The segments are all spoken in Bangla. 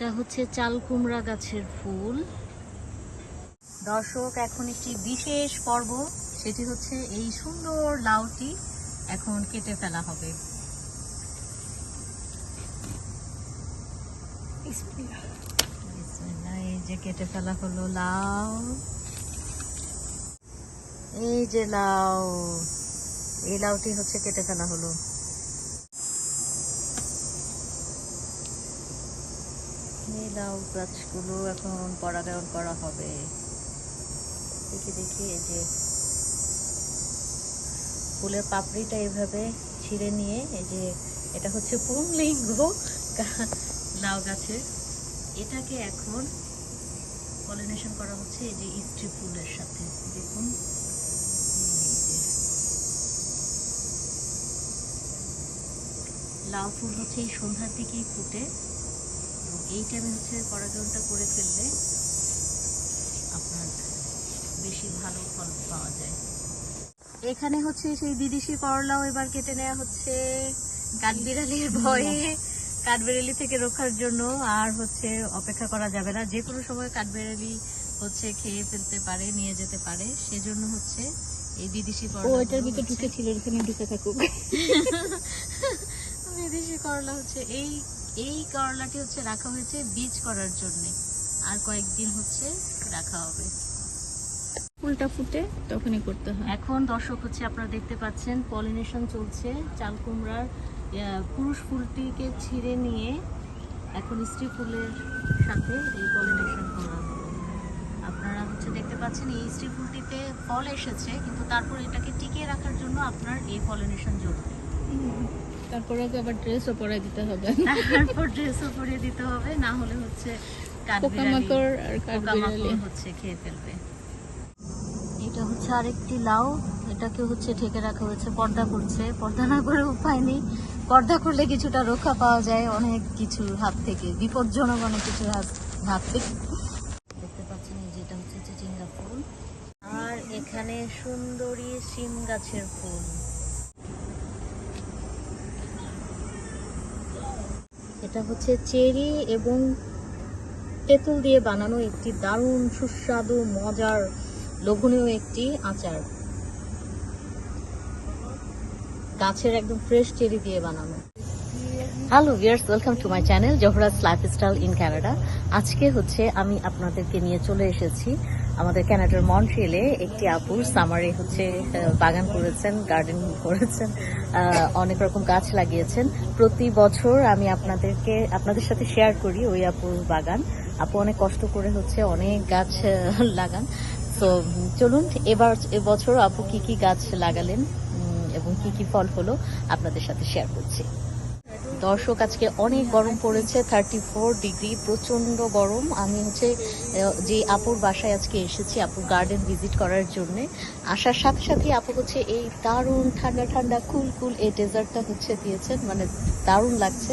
এটা হচ্ছে চাল কুমড়া গাছের ফুল। দর্শক, এখন একটি বিশেষ পর্ব। সেটি হচ্ছে এই সুন্দর লাউটি এখন কেটে ফেলা হবে। এই যে কেটে ফেলা হলো লাউ। এই যে লাউ, এই লাউটি হচ্ছে কেটে ফেলা হলো। এই লাউ গাছগুলো এখন পরাগায়ন করা হবে। দেখি দেখি এই যে ফুলের পাপড়িটা এভাবে ছিঁড়ে নিয়ে এই যে এটা হচ্ছে পুংলিঙ্গ লাউ গাছের। এটাকে এখন পলিনেশন করা হচ্ছে এই যে স্ত্রী ফুলের সাথে। দেখুন লাউ ফুল হচ্ছে এই সন্ধ্যার দিকেই ফুটে। এই টাইমে হচ্ছে পরাগায়নটা করে ফেললে আপনার বেশি ভালো ফল পাওয়া যায়। এখানে হচ্ছে সেই বিদেশি করলাও এবার কেটে নেওয়া হচ্ছে। কাঠবিড়ালির ভয়ে কাঠবিড়ালি থেকে রক্ষার জন্য আর হচ্ছে অপেক্ষা করা যাবে না। যে কোনো সময় কাঠবিড়ালি হচ্ছে খেয়ে ফেলতে পারে নিয়ে যেতে পারে। সেজন্য হচ্ছে এই বিদেশি করলা ভিতর ঢুকে ছিল ঢুকে থাকুক। বিদেশি করলা হচ্ছে এই এই করলাটি হচ্ছে রাখা হয়েছে বীজ করার জন্য। আর কয়েকদিন হচ্ছে রাখা হবে। ফুলটা ফুটে তখনই করতে হয়। এখন দর্শক হচ্ছে আপনারা দেখতে পাচ্ছেন পলিনেশন চলছে চাল কুমড়ার পুরুষ ফুলটিকে ছিঁড়ে নিয়ে এখন স্ত্রী ফুলের সাথে এই পলিনেশন করা। আপনারা হচ্ছে দেখতে পাচ্ছেন এই স্ত্রী ফুলটিতে ফল এসেছে কিন্তু তারপর এটাকে টিকিয়ে রাখার জন্য আপনার এই পলিনেশন জরুরি। তারপরে ওকে আবার ড্রেসও পরাই দিতে হবে। তারপর ড্রেসও পরিয়ে দিতে হবে না হলে হচ্ছে পোকামাকড় আর কাঠবিড়ালি। হচ্ছে খেয়ে ফেলবে। এটা হচ্ছে আরেকটি লাউ এটাকে হচ্ছে ঢেকে রাখা হয়েছে পর্দা করছে। পর্দা না করে উপায় নেই। পর্দা করলে কিছুটা রক্ষা পাওয়া যায় অনেক কিছুর হাত থেকে বিপজ্জনক অনেক কিছু হাত থেকে। দেখতে পাচ্ছেন এই যেটা হচ্ছে চিচিঙ্গা ফুল। আর এখানে সুন্দরী সিম গাছের ফুল। এটা হচ্ছে চেরি এবং তেঁতুল দিয়ে বানানো একটি দারুণ, সুস্বাদু, মজার, লোভনীয় একটি আচার। গাছের একদম ফ্রেশ চেরি দিয়ে বানানো। Hello viewers welcome to my channel জহরাজ lifestyle in Canada আজকে হচ্ছে আমি আপনাদেরকে নিয়ে চলে এসেছি আমাদের কানাডার মন্ট্রিয়েলে একটি আপুর সামারে হচ্ছে বাগান করেছেন গার্ডেন করেছেন অনেক রকম গাছ লাগিয়েছেন। প্রতি বছর আমি আপনাদেরকে, আপনাদের সাথে শেয়ার করি ওই আপুর বাগান। আপু অনেক কষ্ট করে হচ্ছে অনেক গাছ লাগান। তো চলুন, এবার, এবছর আপু কি কি গাছ লাগালেন এবং কি কি ফল হলো আপনাদের সাথে শেয়ার করছি। দর্শক, আজকে অনেক গরম পড়েছে থার্টি ফোর ডিগ্রি প্রচণ্ড গরম। আমি হচ্ছে যে আপুর বাসায় আজকে এসেছি, আপুর গার্ডেন ভিজিট করার জন্যে। আসার সাথে সাথে আপু হচ্ছে এই দারুণ ঠান্ডা ঠান্ডা, কুল কুল এই ডেজার্টটা হচ্ছে দিয়েছেন মানে দারুণ লাগছে।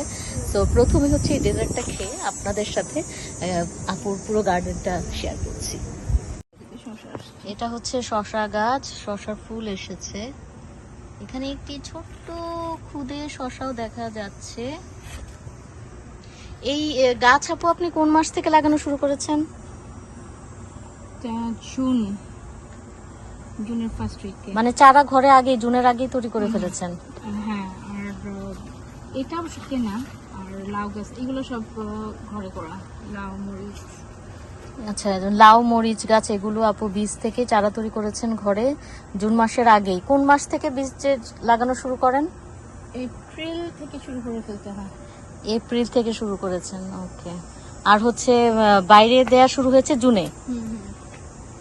তো প্রথমে হচ্ছে এই ডেজার্টটা খেয়ে আপনাদের সাথে আপুর পুরো গার্ডেনটা শেয়ার করছি। এটা হচ্ছে শশা গাছ, শশার ফুল এসেছে। এখানে একটি ছোট্ট খুদে শশাও দেখা যাচ্ছে। এই গাছ আপু আপনি কোন মাস থেকে লাগানো শুরু করেছেন? জুন। জুনের ফার্স্ট উইকে মানে চারা ঘরে আগে জুনের আগেই তৈরি করে ফেলেছেন? হ্যাঁ আর এটা অবশ্য কেনা আর লাউ গাছ এগুলো সব ঘরে করা লাউ মরিচ। আচ্ছা লাউ মরিচ গাছ এগুলো আপু বীজ থেকে চারা তৈরি করেছেন ঘরে জুন মাসের আগেই। কোন মাস থেকে বীজ লাগানো শুরু করেন? এপ্রিল থেকে শুরু করে ফেলতে হয়। এপ্রিল থেকে শুরু করেছেন ওকে। আর হচ্ছে বাইরে দেয়া শুরু হয়েছে জুনে?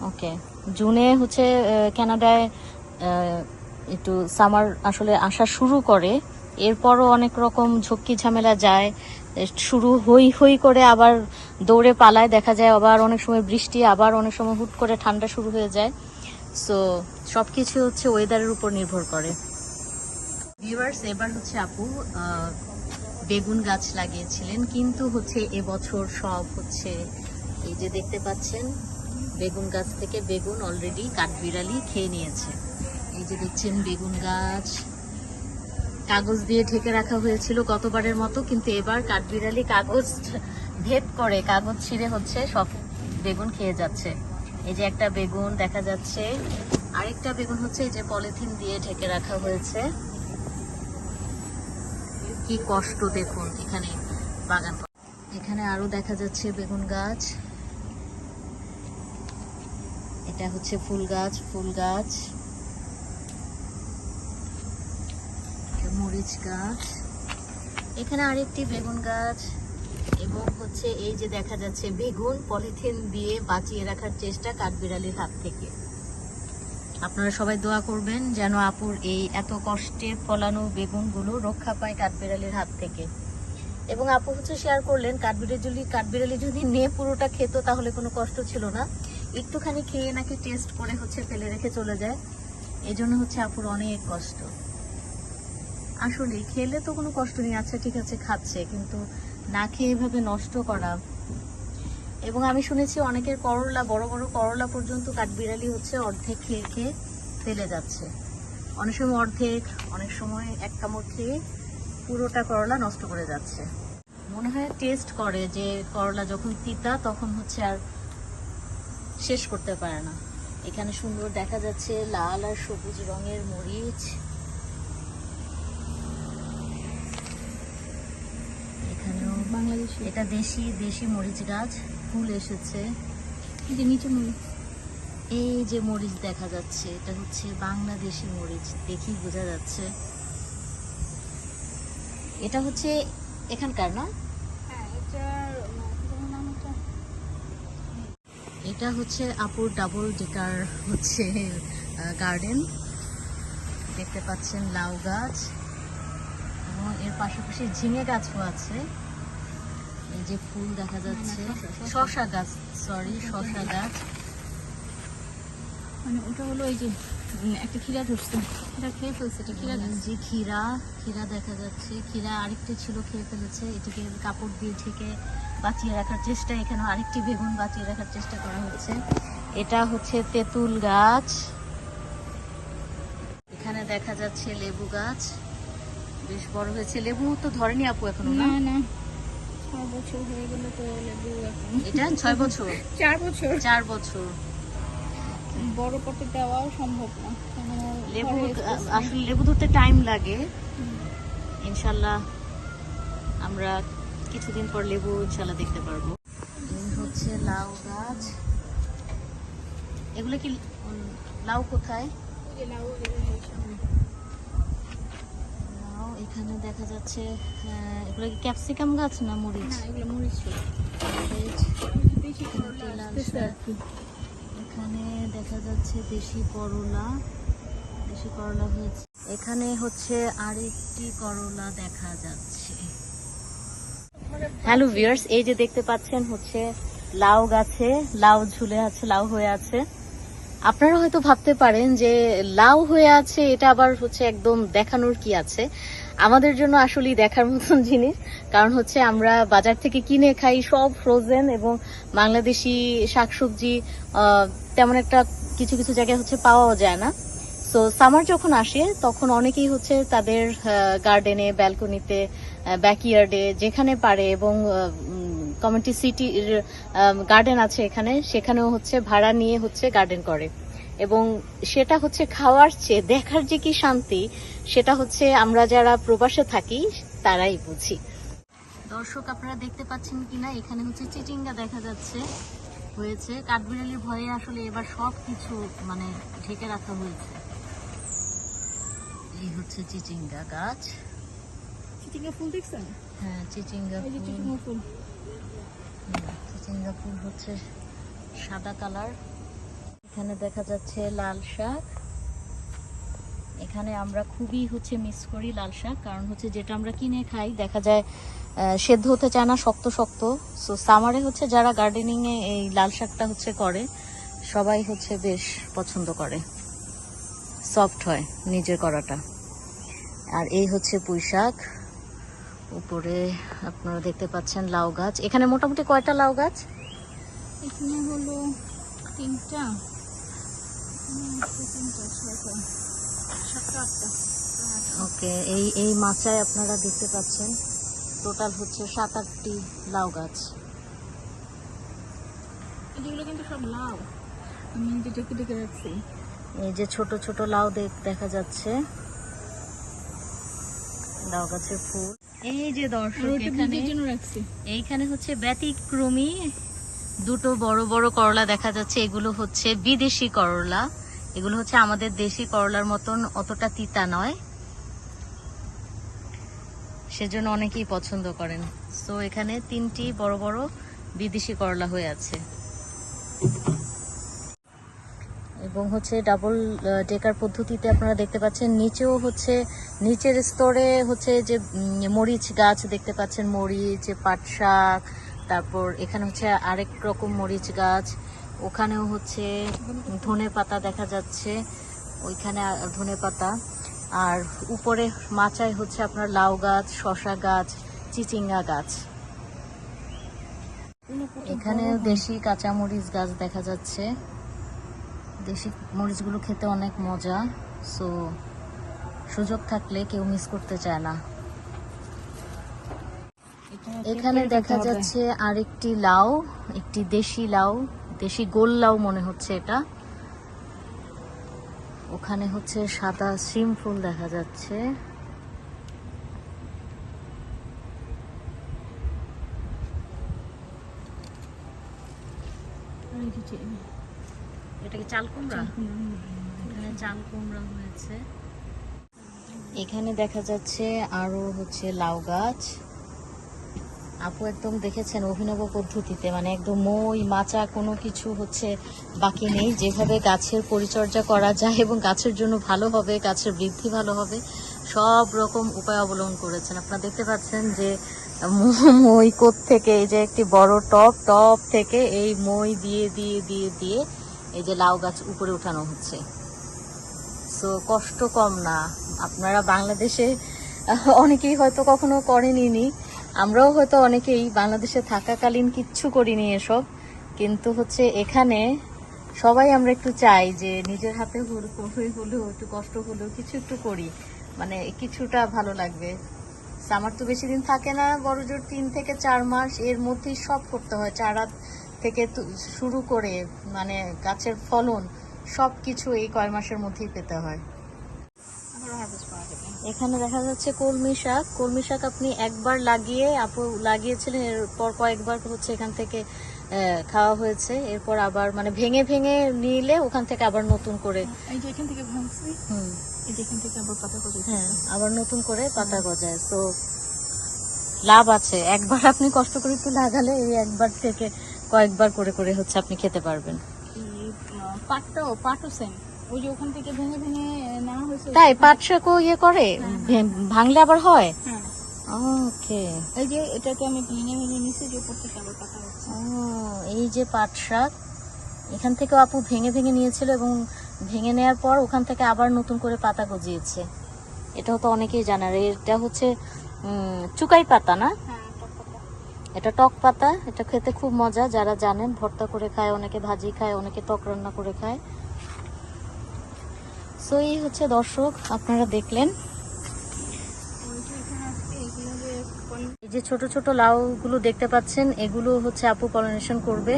ওকে। জুনে হচ্ছে কানাডায় একটু সামার আসলে আসা শুরু করে। এরপরও অনেক রকম ঝক্কি ঝামেলা যায়। শুরু হই হই করে আবার দৌড়ে পালায়। দেখা যায় আবার অনেক সময় বৃষ্টি আবার অনেক সময় হুট করে ঠান্ডা শুরু হয়ে যায়। সো সব কিছু হচ্ছে ওয়েদারের উপর নির্ভর করে। ভিউয়ার্স, এবার হচ্ছে আপু বেগুন গাছ লাগিয়েছিলেন, কিন্তু হচ্ছে এবছর সব হচ্ছে এই যে দেখতে পাচ্ছেন, বেগুন গাছ থেকে বেগুন অলরেডি কাঠবিড়ালি খেয়ে নিয়েছে। এই যে দেখছেন বেগুন গাছ, কাগজ দিয়ে ঢেকে রাখা হয়েছিল গতবারের মতো, কিন্তু এবার কাঠবিড়ালি কাগজ ভেদ করে, কাগজ ছিঁড়ে হচ্ছে, সব বেগুন খেয়ে যাচ্ছে। এই যে একটা বেগুন দেখা যাচ্ছে, আরেকটা বেগুন হচ্ছে এই যে পলিথিন দিয়ে ঢেকে রাখা হয়েছে। কি কষ্ট দেখুন এখানে বাগান। এখানে আরও দেখা যাচ্ছে বেগুন গাছ। এটা হচ্ছে ফুল গাছ ফুল গাছ। মরিচ গাছ। এখানে আরেকটি বেগুন গাছ। এবং হচ্ছে এই যে দেখা যাচ্ছে বেগুন পলিথিন দিয়ে বাঁচিয়ে রাখার চেষ্টা কাঠবিড়ালির হাত থেকে। আপনারা সবাই দোয়া করবেন যেন আপুর এই এত কষ্টে ফলানো বেগুনগুলো রক্ষা পায় কাঠবিড়ালির হাত থেকে। এবং আপু হচ্ছে শেয়ার করলেন, কাঠবিড়ালি যদি কাঠবিড়ালি যদি নিয়ে পুরোটা খেত তাহলে কোনো কষ্ট ছিল না। একটুখানি খেয়ে নাকি টেস্ট করে হচ্ছে ফেলে রেখে চলে যায়। এই জন্য হচ্ছে আপুর অনেক কষ্ট। আসলে খেলে তো কোনো কষ্ট নেই আচ্ছা ঠিক আছে, খাচ্ছে। কিন্তু না খেয়ে এভাবে নষ্ট করা এবং আমি শুনেছি অনেকের করলা, বড় বড় করলা পর্যন্ত কাঠবিড়ালি হচ্ছে অর্ধেক খেয়ে খেয়ে ফেলে যাচ্ছে। অনেক সময় অর্ধেক, অনেক সময় এক কামড় খেয়ে পুরোটা করলা নষ্ট করে যাচ্ছে। মনে হয় টেস্ট করে যে করলা যখন তিতা তখন হচ্ছে আর শেষ করতে পারে না। এখানে সুন্দর দেখা যাচ্ছে লাল আর সবুজ রঙের মরিচ। এখানেও বাংলাদেশি এটা দেশি দেশি মরিচ গাছ। ফুল এসেছে। এই যে নিচে মুড়ি এই যে মরিচ দেখা যাচ্ছে এটা হচ্ছে বাংলাদেশি মরিচ দেখি বোঝা যাচ্ছে। এটা হচ্ছে এখানকার না? হ্যাঁ এটা এটা হচ্ছে আপুর ডাবল ডেকার হচ্ছে গার্ডেন। দেখতে পাচ্ছেন লাউ গাছ। এবং এর পাশাপাশি ঝিঙে গাছও আছে। এই যে ফুল দেখা যাচ্ছে। শশা গাছ সরি শশা গাছ। মানে ওটা হলো এই যে একটা খিরা ধরছে। এটা খেয়ে ফেলছে এটা খিরা যে ক্ষীরা ক্ষীরা দেখা যাচ্ছে। ক্ষীরা আরেকটি ছিল খেয়ে ফেলেছে। এটিকে কাপড় দিয়ে ঢেকে বাঁচিয়ে রাখার চেষ্টা এখানে আরেকটি বেগুন বাঁচিয়ে রাখার চেষ্টা করা হচ্ছে। এটা হচ্ছে তেঁতুল গাছ। এখানে দেখা যাচ্ছে লেবু গাছ। বেশ বড় হয়েছে। লেবু তো ধরেনি আপু এখনও না না। ছয় বছর হয়ে গেলে তো লেবু এখন। এটা ছয় বছর। চার বছর। চার বছর। বড় পটে দেওয়াও সম্ভব না। লেবু। আসলে লেবু ধরতে টাইম লাগে। ইনশাল্লাহ আমরা কিছুদিন পর লেবু ইনশাল্লাহ দেখতে পারব। এই হচ্ছে লাউ গাছ। এগুলো কি লাউ কোথায়? লাউ লাউ এখানে দেখা যাচ্ছে এগুলো কি ক্যাপসিকাম গাছ না মরিচ? না এগুলো মরিচ। এখানে দেখা যাচ্ছে দেশি করলা দেশি করলা হয়েছে। এখানে হচ্ছে আরেকটি করলা দেখা যাচ্ছে। হ্যালো ভিউয়ার্স এই যে দেখতে পাচ্ছেন হচ্ছে লাউ গাছে লাউ ঝুলে আছে লাউ হয়ে আছে। আপনারা হয়তো ভাবতে পারেন যে লাউ হয়ে আছে, এটা আবার হচ্ছে একদম দেখানোর কি আছে? আমাদের জন্য আসলেই দেখার মতন জিনিস, কারণ হচ্ছে আমরা বাজার থেকে কিনে খাই সব ফ্রোজেন এবং বাংলাদেশি শাকসবজি তেমন একটা কিছু কিছু জায়গায় হচ্ছে পাওয়াও যায় না। তো সামার যখন আসে, তখন অনেকেই হচ্ছে তাদের গার্ডেনে ব্যালকনিতে ব্যাকইয়ার্ডে যেখানে পারে এবং কমিউনিটি সিটির গার্ডেন আছে এখানে। সেখানেও হচ্ছে ভাড়া নিয়ে হচ্ছে গার্ডেন করে। এবং সেটা হচ্ছে খাওয়ার চেয়ে দেখার যে কি শান্তি সেটা হচ্ছে আমরা যারা প্রবাসে থাকি তারাই বুঝি। দর্শক আপনারা দেখতে পাচ্ছেন কিনা? এখানে হচ্ছে চিচিঙ্গা দেখা যাচ্ছে হয়েছে। কাঠবিড়ালির ভয়ে আসলে এবার সব কিছু মানে ঢেকে রাখা হয়েছে। এই হচ্ছে চিচিঙ্গা গাছ। চিচিঙ্গা ফুল দেখছেন? হ্যাঁ চিচিঙ্গা ফুল। ফুল হচ্ছে সাদা কালার। এখানে দেখা যাচ্ছে লাল শাক। এখানে আমরা খুবই হচ্ছে মিস করি লাল শাক, কারণ হচ্ছে যেটা আমরা কিনে খাই, দেখা যায় সেদ্ধ হতে চায় না, শক্ত শক্ত। সো সামারে হচ্ছে যারা গার্ডেনিং এ এই লাল শাকটা হচ্ছে করে, সবাই হচ্ছে বেশ পছন্দ করে। সফট হয় নিজের করাটা। আর এই হচ্ছে পুঁই শাক। উপরে আপনারা দেখতে পাচ্ছেন লাউ গাছ। এখানে মোটামুটি কয়টা লাউ গাছ? এখানে হলো তিনটা। ওকে এই এই মাচায় আপনারা দেখতে পাচ্ছেন টোটাল হচ্ছে সাত আটটি লাউ গাছ। যেগুলো কিন্তু সব লাউ। আমি এই যে ছোট ছোট লাউ দেখা যাচ্ছে। লাউ গাছের ফুল। এই যে দর্শক এখানে এইখানে হচ্ছে ব্যতিক্রমী দুটো বড় বড় করলা দেখা যাচ্ছে। এগুলো হচ্ছে বিদেশি করলা। এগুলো হচ্ছে আমাদের দেশি করলার মতন অতটা তিতা নয়। সেজন্য অনেকেই পছন্দ করেন। সো এখানে তিনটি বড় বড় বিদেশি করলা হয়ে আছে। এবং হচ্ছে ডাবল ডেকার পদ্ধতিতে আপনারা দেখতে পাচ্ছেন নিচেও হচ্ছে নিচের স্তরে হচ্ছে যে মরিচ গাছ দেখতে পাচ্ছেন মরিচ পাট শাক তারপর এখানে হচ্ছে আরেক রকম মরিচ গাছ ওখানেও হচ্ছে ধনে পাতা দেখা যাচ্ছে ওইখানে ধনে পাতা আর উপরে মাচায় হচ্ছে আপনার লাউ গাছ শশা গাছ চিচিঙ্গা গাছ। এখানে দেশি কাঁচামরিচ গাছ দেখা যাচ্ছে। দেশি মরিচগুলো খেতে অনেক মজা সো সুযোগ থাকলে কেউ মিস করতে চায় না। এখানে দেখা যাচ্ছে আরেকটি লাউ একটি দেশি লাউ দেশি গোল লাউ মনে হচ্ছে এটা। ওখানে হচ্ছে সাদা সিম ফুল দেখা যাচ্ছে। আর যে- এটা কি চাল কুমড়া? এখানে চাল কুমড়া হয়েছে। এখানে দেখা যাচ্ছে আরও হচ্ছে লাউ গাছ। আপু একদম দেখেছেন অভিনব পদ্ধতিতে মানে একদম মই মাচা কোনো কিছু হচ্ছে বাকি নেই। যেভাবে গাছের পরিচর্যা করা যায় এবং গাছের জন্য ভালো হবে গাছের বৃদ্ধি ভালো হবে সব রকম উপায় অবলম্বন করেছেন। আপনারা দেখতে পাচ্ছেন যে মই কোত থেকে এই যে একটি বড় টপ টপ থেকে এই মই দিয়ে দিয়ে দিয়ে দিয়ে এই যে লাউ গাছ উপরে উঠানো হচ্ছে। সো কষ্ট কম না। আপনারা বাংলাদেশে অনেকেই হয়তো কখনো করেনি আমরাও হয়তো অনেকেই বাংলাদেশে থাকাকালীন কিচ্ছু করিনি এসব। কিন্তু হচ্ছে এখানে সবাই আমরা একটু চাই যে নিজের হাতে হল- হলেও, একটু কষ্ট হলেও কিছু একটু করি। মানে কিছুটা ভালো লাগবে। আমার তো বেশি দিন থাকে না বড় জোর তিন থেকে চার মাস। এর মধ্যেই সব করতে হয়। চারা থেকে তু- শুরু করে মানে গাছের ফলন সব কিছু এই কয় মাসের মধ্যেই পেতে হয়। এখানে দেখা যাচ্ছে কলমি শাক। কলমি শাক আপনি একবার লাগিয়ে আপু লাগিয়েছিলেন এরপর কয়েকবার হচ্ছে এখান থেকে খাওয়া হয়েছে। এরপর আবার মানে ভেঙে ভেঙে নিলে ওখান থেকে আবার নতুন করে এই যে এখান থেকে ভাঙছি হুম। এই যে এখান থেকে আবার পাতা হ্যাঁ আবার নতুন করে পাতা গজায়। তো লাভ আছে। একবার আপনি কষ্ট করে একটু লাগালে এই একবার থেকে কয়েকবার করে করে হচ্ছে আপনি খেতে পারবেন। পাটটাও পাটও সেম ওই যে ওখান থেকে ভেঙে ভেঙে নেওয়া হয়েছে। তাই পাট শাকও ইয়ে করে? ভে- ভাঙলে আবার হয়? হ্যাঁ। ওকে। এই যে এটাকে আমি ভেঙে ভেঙে নিচে যে উপর থেকে আবার পাতা হচ্ছে। ও, এই যে পাট শাক এখান থেকেও আপু ভেঙে ভেঙে নিয়েছিল এবং ভেঙে নেওয়ার পর ওখান থেকে আবার নতুন করে পাতা গজিয়েছে। এটাও তো অনেকেই জানার এটা হচ্ছে চুকাই পাতা না? হ্যাঁ এটা টক পাতা, এটা খেতে খুব মজা। যারা জানেন, ভর্তা করে খায়, অনেকে ভাজি খায়, অনেকে টক রান্না করে খায়। সো এই হচ্ছে দর্শক, আপনারা দেখলেন। এই যে ছোট ছোট লাউগুলো দেখতে পাচ্ছেন, এগুলো হচ্ছে আপু পলিনেশন করবে।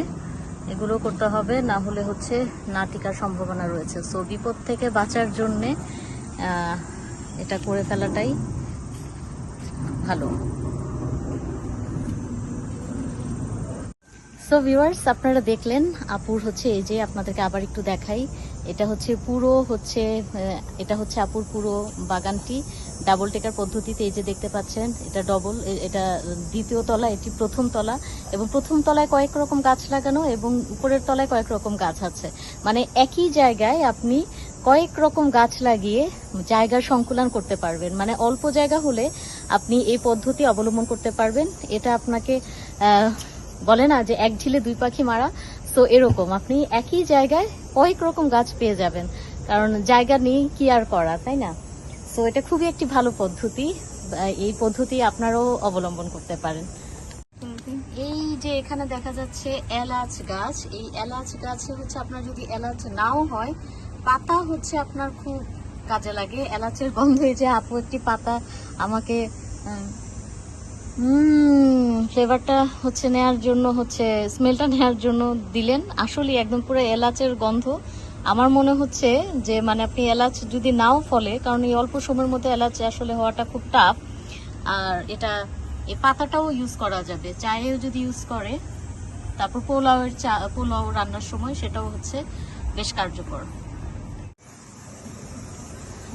এগুলো করতে হবে, না হলে হচ্ছে না টিকার সম্ভাবনা রয়েছে। সো বিপদ থেকে বাঁচার জন্যে এটা করে ফেলাটাই ভালো। সো ভিউয়ার্স আপনারা দেখলেন আপুর হচ্ছে এই যে আপনাদেরকে আবার একটু দেখাই। এটা হচ্ছে পুরো হচ্ছে এটা হচ্ছে আপুর পুরো বাগানটি। ডাবল টেকার পদ্ধতিতে এই যে দেখতে পাচ্ছেন, এটা ডবল এটা দ্বিতীয় তলা, এটি প্রথম তলা এবং প্রথম তলায় কয়েক রকম গাছ লাগানো এবং উপরের তলায় কয়েক রকম গাছ আছে। মানে একই জায়গায় আপনি কয়েক রকম গাছ লাগিয়ে জায়গার সংকুলন করতে পারবেন। মানে অল্প জায়গা হলে আপনি এই পদ্ধতি অবলম্বন করতে পারবেন। এটা আপনাকে বলে না যে এক ঢিলে দুই পাখি মারা তো এরকম। আপনি একই জায়গায় কয়েক রকম গাছ পেয়ে যাবেন। কারণ জায়গা নেই, কি আর করা, তাই না? তো এটা খুবই একটি ভালো পদ্ধতি। এই পদ্ধতি আপনারাও অবলম্বন করতে পারেন। এই যে এখানে দেখা যাচ্ছে এলাচ গাছ। এই এলাচ গাছে হচ্ছে আপনার যদি এলাচ নাও হয়, পাতা হচ্ছে আপনার খুব কাজে লাগে। এলাচের গন্ধে যে, আপু, একটি পাতা আমাকে ফ্লেভারটা হচ্ছে নেয়ার জন্য হচ্ছে স্মেলটা নেয়ার জন্য দিলেন। আসলে একদম পুরো এলাচের গন্ধ। আমার মনে হচ্ছে যে মানে আপনি এলাচ যদি নাও ফলে, কারণ এই অল্প সময়ের মধ্যে এলাচ আসলে হওয়াটা খুব টাফ আর এটা এই পাতাটাও ইউজ করা যাবে। চায়েও যদি ইউজ করে, তারপর পোলাওয়ের চা, পোলাও রান্নার সময় সেটাও হচ্ছে বেশ কার্যকর।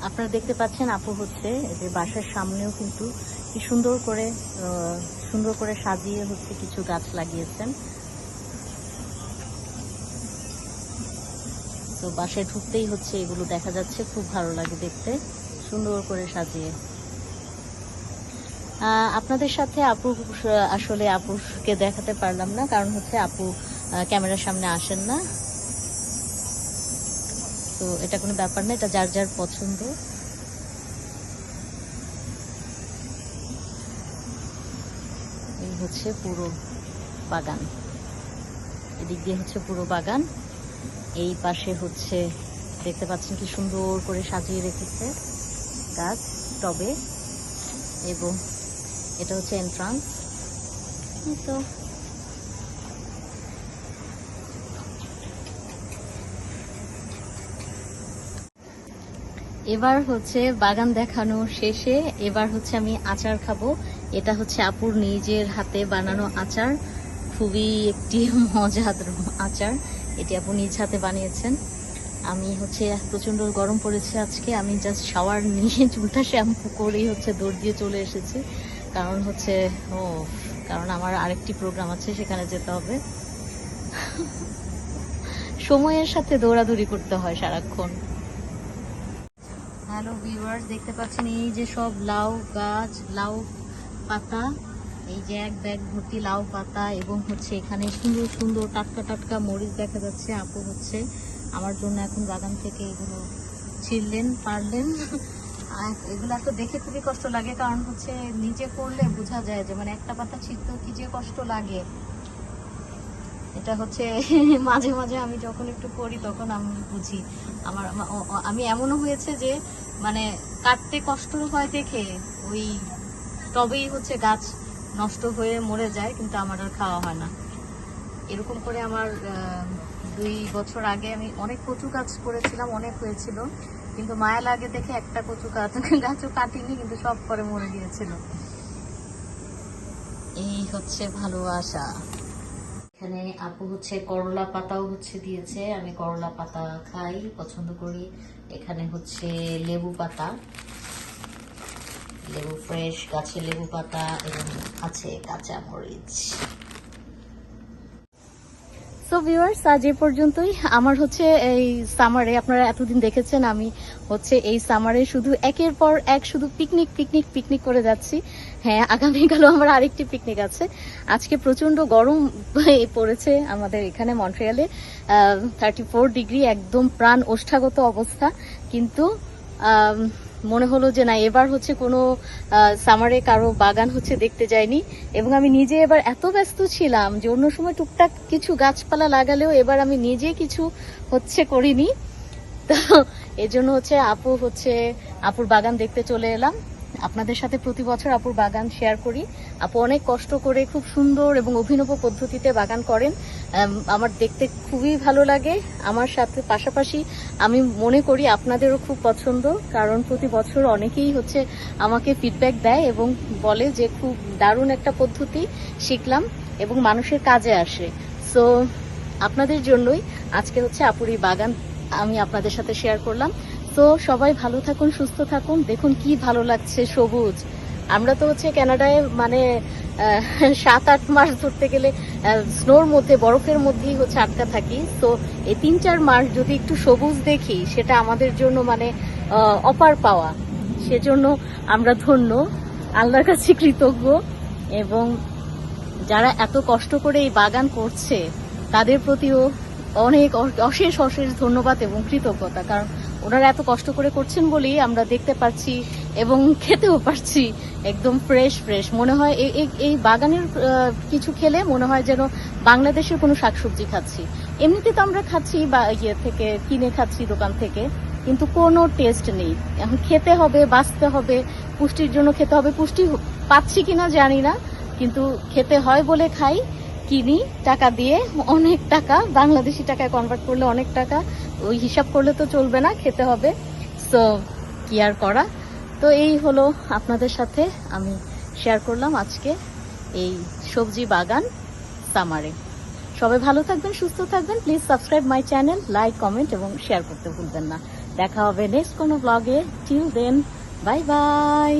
আপনারা দেখতে পাচ্ছেন আপু হচ্ছে এদের বাসার সামনেও কিন্তু কি সুন্দর করে সুন্দর করে সাজিয়ে হচ্ছে কিছু গাছ লাগিয়েছেন। তো বাসায় ঢুকতেই হচ্ছে এগুলো দেখা যাচ্ছে, খুব ভালো লাগে দেখতে, সুন্দর করে সাজিয়ে। আপনাদের সাথে আপু আসলে আপুকে দেখাতে পারলাম না, কারণ হচ্ছে আপু ক্যামেরার সামনে আসেন না। তো এটা কোনো ব্যাপার না, এটা যার যার পছন্দ। এই হচ্ছে পুরো বাগান। এদিক দিয়ে হচ্ছে পুরো বাগান। এই পাশে হচ্ছে, দেখতে পাচ্ছেন কি সুন্দর করে সাজিয়ে রেখেছে গাছ, টবে। এবং এটা হচ্ছে এন্ট্রান্স তো। এবার হচ্ছে বাগান দেখানো শেষে এবার হচ্ছে আমি আচার খাব। এটা হচ্ছে আপুর নিজের হাতে বানানো আচার। খুবই একটি মজার আচার। এটি আপু নিজ হাতে বানিয়েছেন। আমি হচ্ছে প্রচণ্ড গরম পড়েছে আজকে। আমি জাস্ট শাওয়ার নিয়ে চুলটা শ্যাম্পু করেই হচ্ছে দৌড় দিয়ে চলে এসেছি। কারণ হচ্ছে ও কারণ আমার আরেকটি প্রোগ্রাম আছে, সেখানে যেতে হবে। সময়ের সাথে দৌড়াদৌড়ি করতে হয় সারাক্ষণ। হ্যালো ভিউয়ার্স, দেখতে পাচ্ছেন এই যে সব লাউ গাছ, লাউ পাতা, এই যে এক ব্যাগ ভর্তি লাউ পাতা এবং হচ্ছে এখানে সুন্দর সুন্দর টাটকা টাটকা মরিচ দেখা যাচ্ছে, আপু হচ্ছে আমার জন্য এখন বাগান থেকে এগুলো ছিঁড়লেন, পারলেন। আর এগুলো তো দেখে খুবই কষ্ট লাগে, কারণ হচ্ছে নিজে করলে বোঝা যায় যে মানে একটা পাতা ছিঁড়তেও কি যে কষ্ট লাগে। এটা হচ্ছে মাঝে মাঝে আমি যখন একটু করি, তখন আমি বুঝি। আমার আমা- এমনও হয়েছে যে মানে কাটতে কষ্ট হয় দেখে, ওই তবেই হচ্ছে গাছ নষ্ট হয়ে মরে যায়, কিন্তু আমার আর খাওয়া হয় না। এরকম করে আমার দুই বছর আগে আমি অনেক কচু গাছ করেছিলাম, অনেক হয়েছিল। কিন্তু মায়া লাগে দেখে একটা কচু গাছ গাছও কাটিনি, কিন্তু সব পরে মরে গিয়েছিল। এই হচ্ছে ভালোবাসা। এখানে আপু হচ্ছে করলা পাতাও হচ্ছে দিয়েছে, আমি করলা পাতা খাই, পছন্দ করি। এখানে হচ্ছে লেবু পাতা, লেবু ফ্রেশ, গাছে লেবু পাতা এবং আছে কাঁচা মরিচ। সো ভিউয়ার্স আজ এ পর্যন্তই। আমার হচ্ছে এই সামারে আপনারা এতদিন দেখেছেন, আমি হচ্ছে এই সামারে শুধু একের পর এক শুধু পিকনিক পিকনিক পিকনিক করে যাচ্ছি। হ্যাঁ আগামীকালও আমার আরেকটি পিকনিক আছে। আজকে প্রচণ্ড গরম পড়েছে আমাদের এখানে মন্ট্রিয়ালে। থার্টি ফোর ডিগ্রি একদম প্রাণ ওষ্ঠাগত অবস্থা। কিন্তু মনে হলো যে না, এবার হচ্ছে কোনো সামারে কারও বাগান হচ্ছে দেখতে যায়নি। এবং আমি নিজে এবার এত ব্যস্ত ছিলাম যে অন্য সময় টুকটাক কিছু গাছপালা লাগালেও এবার আমি নিজে কিছু হচ্ছে করিনি। তো, এজন্য হচ্ছে আপু হচ্ছে, আপুর বাগান দেখতে চলে এলাম। আপনাদের সাথে প্রতি বছর আপুর বাগান শেয়ার করি। আপু অনেক কষ্ট করে খুব সুন্দর এবং অভিনব পদ্ধতিতে বাগান করেন। আমার দেখতে খুবই ভালো লাগে। আমার সাথে পাশাপাশি আমি মনে করি আপনাদেরও খুব পছন্দ, কারণ প্রতি বছর অনেকেই হচ্ছে আমাকে ফিডব্যাক দেয় এবং বলে যে খুব দারুণ একটা পদ্ধতি শিখলাম এবং মানুষের কাজে আসে। সো আপনাদের জন্যই আজকে হচ্ছে আপুর এই বাগান আমি আপনাদের সাথে শেয়ার করলাম। তো সবাই ভালো থাকুন, সুস্থ থাকুন। দেখুন কি ভালো লাগছে সবুজ। আমরা তো হচ্ছে কানাডায় মানে সাত, আট মাস ধরতে গেলে স্নোর মধ্যে, বরফের মধ্যেই হচ্ছে আটকা থাকি। তো এই তিন, চার মাস যদি একটু সবুজ দেখি, সেটা আমাদের জন্য মানে অপার পাওয়া। সেজন্য আমরা ধন্য, আল্লাহর কাছে কৃতজ্ঞ। এবং যারা এত কষ্ট করে এই বাগান করছে, তাদের প্রতিও অনেক অশেষ অশেষ ধন্যবাদ এবং কৃতজ্ঞতা। কারণ ওনারা এত কষ্ট করে করছেন বলেই আমরা দেখতে পাচ্ছি এবং খেতেও পারছি। একদম ফ্রেশ ফ্রেশ মনে হয় এই- বাগানের কিছু খেলে মনে হয় যেন বাংলাদেশের কোনো শাকসবজি খাচ্ছি। এমনিতে তো আমরা খাচ্ছি বা ইয়ে থেকে, কিনে খাচ্ছি দোকান থেকে, কিন্তু কোনো টেস্ট নেই। এখন খেতে হবে, বাঁচতে হবে, পুষ্টির জন্য খেতে হবে। পুষ্টি পাচ্ছি কিনা জানি না, কিন্তু খেতে হয় বলে খাই। কিনি, টাকা দিয়ে অনেক টাকা, বাংলাদেশি টাকায় কনভার্ট করলে অনেক টাকা, ওই হিসাব করলে তো চলবে না, খেতে হবে। সো কি আর করা? তো এই হলো আপনাদের সাথে আমি শেয়ার করলাম আজকে এই সবজি বাগান সামারে সবাই ভালো থাকবেন, সুস্থ থাকবেন। Please subscribe my channel like comment এবং শেয়ার করতে ভুলবেন না। দেখা হবে নেক্সট কোনো ব্লগে টিল দেন বাই বাই